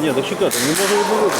Ні, так чекайте, не можу відновити.